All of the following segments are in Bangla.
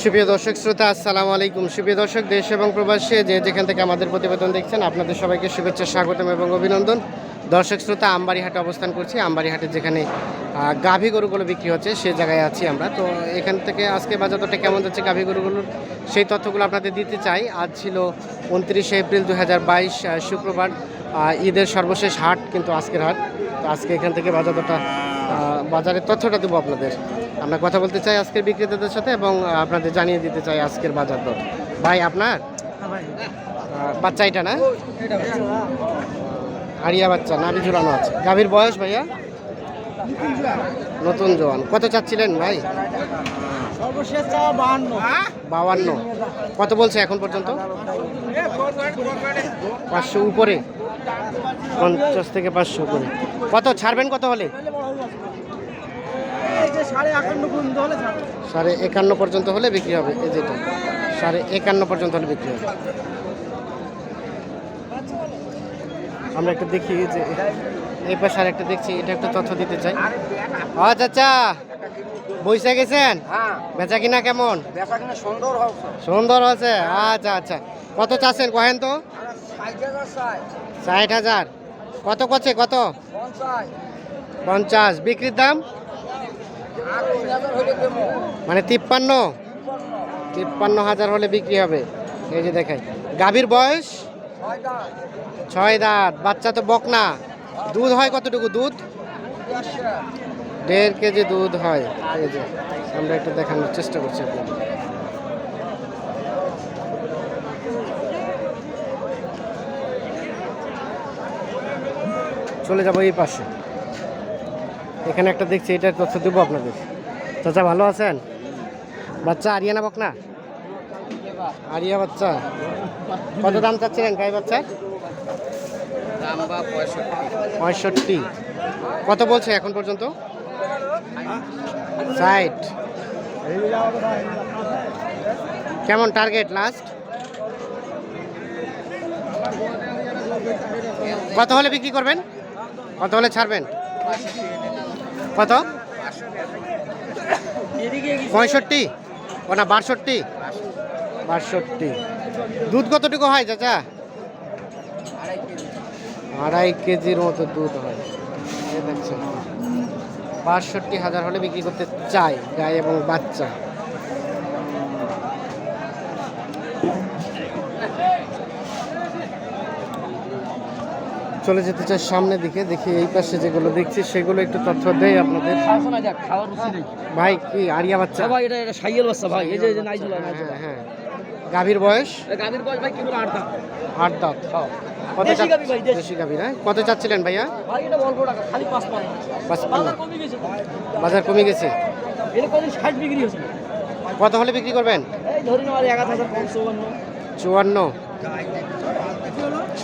সুপ্রিয় দর্শক শ্রোতা, আসসালামু আলাইকুম। সুপ্রিয় দর্শক, দেশ এবং প্রবাসে যে যেখান থেকে আমাদের প্রতিবেদন দেখছেন, আপনাদের সবাইকে শুভেচ্ছা, স্বাগতম এবং অভিনন্দন। দর্শক শ্রোতা, আমবাড়িহাটে অবস্থান করছি। আমবাড়িহাটে যেখানে গাভী গরুগুলো বিক্রি হচ্ছে, সে জায়গায় আছি আমরা। তো এখান থেকে আজকে বাজার দরটা কেমন যাচ্ছে গাভী গরুগুলোর? সেই তথ্যগুলো আপনাদের দিতে চাই। আজ ছিল উনত্রিশে এপ্রিল দু হাজার বাইশ শুক্রবার। ঈদের সর্বশেষ হাট কিন্তু আজকের হাট। তো আজকে এখান থেকে বাজার দরটা বাজারের তথ্যটা দেবো আপনাদের। আমরা কথা বলতে চাই আজকের বিক্রেতাদের সাথে এবং আপনাদের জানিয়ে দিতে চাই আজকের বাজার দর। ভাই আপনার? বাচ্চা এটা না? হারিয়া বাচ্চা নাভি ঝুলানো আছে। গাভীর বয়স ভাইয়া? নতুন জোয়ান। কত চাচ্ছিলেন ভাই? বাউান্ন কত বলছে এখন পর্যন্ত? পাঁচশো উপরে। পঞ্চাশ থেকে পাঁচশো উপরে কত ছাড়বেন কত হলে? সাড়ে একান্ন পর্যন্ত হলে বিক্রি হবে এই যেটা। সাড়ে একান্ন পর্যন্ত হলে বিক্রি হবে। আমরা একটা দেখি যে এই পাশে আর একটা দেখছি এটা একটা তথ্য দিতে চাই। আচ্ছা আচ্ছা বৈশা গেছেন? হ্যাঁ। বেচা কিনা কেমন? সুন্দর আছে আচ্ছা আচ্ছা। কত চাচ্ছেন কহেন তো। ষাট হাজার। কত করছে, কত? পঞ্চাশ। বিক্রির দাম? মানে তিপ্পান্ন? তিপ্পান্ন হাজার হলে বিক্রি হবে। এই যে দেখাই। গাভীর বয়স? ছয় দাঁত। বাচ্চা তো বক না দুধ হয় কতটুকু দুধ? দেড় কেজি দুধ হয়। এই যে, আমরা একটু দেখানোর চেষ্টা করছি চলে যাব এই পাশে। এখানে একটা দেখছি, এটার তথ্য দেবো আপনাদের। চাচা, ভালো আছেন? বাচ্চা আরিয়ানা বকনা? আরিয়া বাচ্চা। কত দাম চাচ্ছিলেন গাই বাচ্চা পঁয়ষট্টি। কত বলছে এখন পর্যন্ত? ষাট। কেমন টার্গেট লাস্ট কত হলে বিক্রি করবেন? কত হলে ছাড়বেন? কত? পঁয়ষট্টি? ও না, বাষট্টি? বাষট্টি। দুধ কতটুকু হয়, চাচা? আড়াই কেজির মতো দুধ হয়। দেখছেন। বাষট্টি হাজার হলে বিক্রি করতে চাই, গাই এবং বাচ্চা। চলে যেতে চাই সামনের দিকে দেখি এই পাশে যেগুলো দেখছি সেগুলো একটু তথ্য দেয় আপনাদের। ভাই কি আরিয়া বাচ্চা? ভাই এটা এটা সাইয়েল বাচ্চা ভাই এই যে নাইজুলা নাইজুলা। হ্যাঁ হ্যাঁ। গাভীর বয়স? গাভীর বয়স ভাই আট দাম আট দাঁত। কত দেশি গাভী না কত চাচ্ছিলেন ভাইয়া? ভাই এটা অল্প টাকা খালি পাঁচ বাজার কমে গেছে বাজার কমে গেছে? এটা কদিন ষাট বিক্রি হয়েছে। কত হলে বিক্রি করবেন? এই আর হাজার চুয়ান্ন।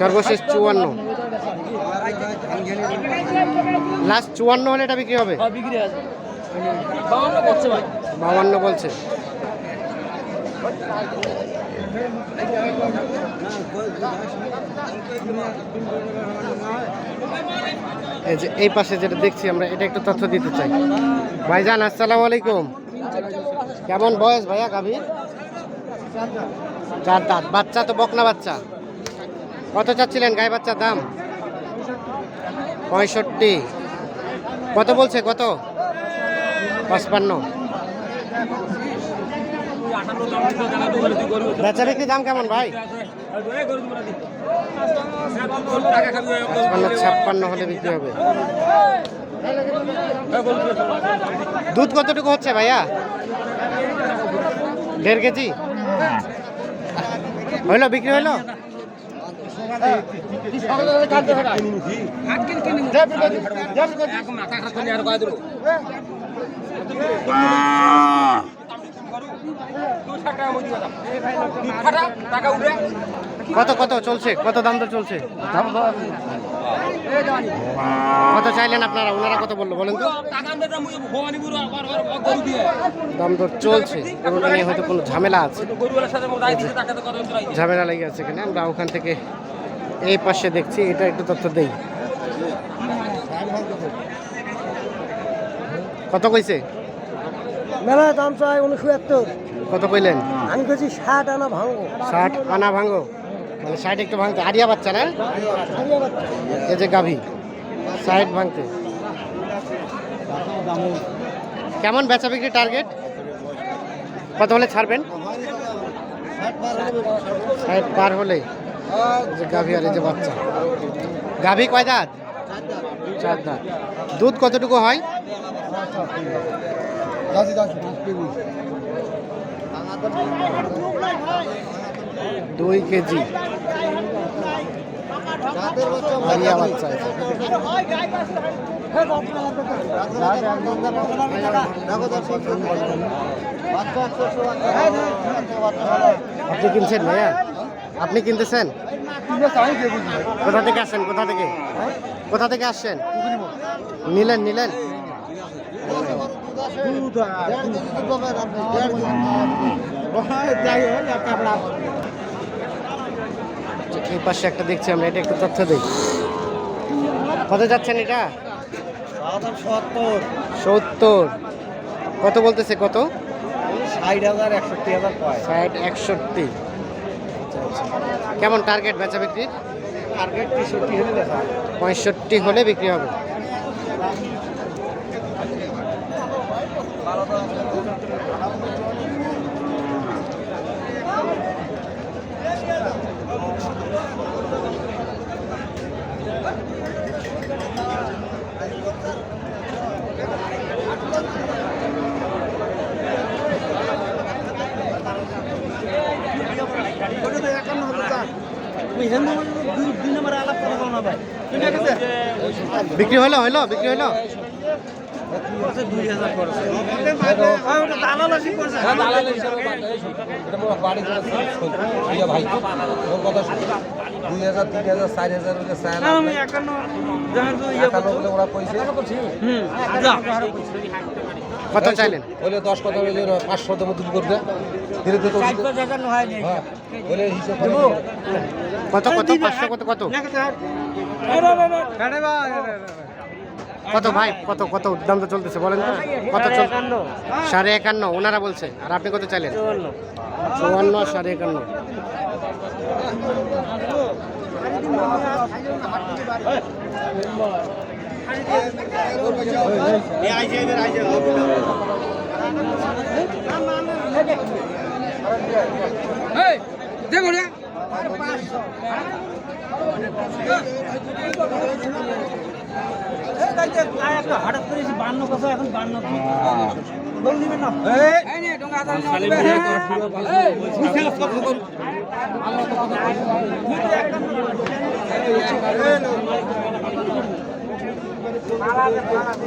সর্বশেষ চুয়ান্ন। লাস্ট চুয়ান্ন হলে এটা বিক্রি হবে? হ্যাঁ বিক্রি আছে। বাউন্ন বলছে এই যে এই পাশে যেটা দেখছি আমরা এটা একটু তথ্য দিতে চাই। ভাইজান আসসালামু আলাইকুম। কেমন বয়স ভাইয়া গাভী চার দাঁত। বাচ্চা তো বকনা বাচ্চা। কত চাচ্ছিলেন গায়ে বাচ্চার দাম? পঁয়ষট্টি। কত বলছে? কত? পঁচপান্ন। বেচা দাম কেমন ভাই? ছাপ্পান্ন হলে বিক্রি হবে। দুধ কতটুকু হচ্ছে ভাইয়া? দেড় কেজি? হইল? বিক্রি হইল? কত কত চলছে? কত দাম তো চলছে? কত চাইলেন আপনারা? ওনারা কত বলল বলেন তো? দাম দর চলছে। নিয়ে হয়তো কোনো ঝামেলা আছে। ঝামেলা লেগে আছে এখানে। আমরা ওখান থেকে এই পাশে দেখছি এটা একটু তথ্য দেই। কত কইছে? মেলা দাম চাই উনসত্তর। কত কইলেন? আমি কেছি ষাট আনা ভাঙবো ষাট আনা ভাঙো। মানে ষাট একটু ভাঙতে। আরিয়া বাচ্চা না? এই যে গাভী। ষাট ভাঙতে। কেমন বেচা বিক্রি টার্গেট? কত হলে ছাড়বেন? ষাট পার হলে। যে গাভী আর এই যে বাচ্চা। গাভী কয় দাঁত? চার দাঁত। দুধ কতটুকু হয়? দুই কেজি। আরিয়া বাচ্চা। আপনি কিনছেন ভাইয়া? আপনি কিনতেছেন? কোথা থেকে আসছেন? কোথা থেকে? কোথা থেকে আসছেন? নিলেন নিলেন? এই পাশে একটা দেখছি আমরা এটা একটু তথ্য দিই। কত যাচ্ছেন এটা? সত্তর। কত বলতেছে কত? ষাট হাজার একষট্টি হাজার ষাট একষট্টি। আচ্ছা, আচ্ছা। কেমন টার্গেট বেচা বিক্রির টার্গেট তেষট্টি হলে দেখা পঁয়ষট্টি হলে বিক্রি হবে বিক্রি হলো হলো বিক্রি দালাল আসি করছে। ভাই। ওর কথা কত চাইলেন? হলে দশ কথা হলে পাঁচশো তো মতো করবে। ধীরে ধীরে হ্যাঁ বলে হিসাব কত কত? পাঁচশো কত কত? কত ভাই? কত কত? দাম তো চলতেছে বলেন তো। কত চল সাড়ে একান্ন ওনারা বলছে। আর আপনি কত চাইলেন? চুয়ান্ন। সাড়ে একান্ন। দেখো রে হঠাৎ করে বান্ন কথা এখন বান্ন লোন দিবেন না Palavra, palavra.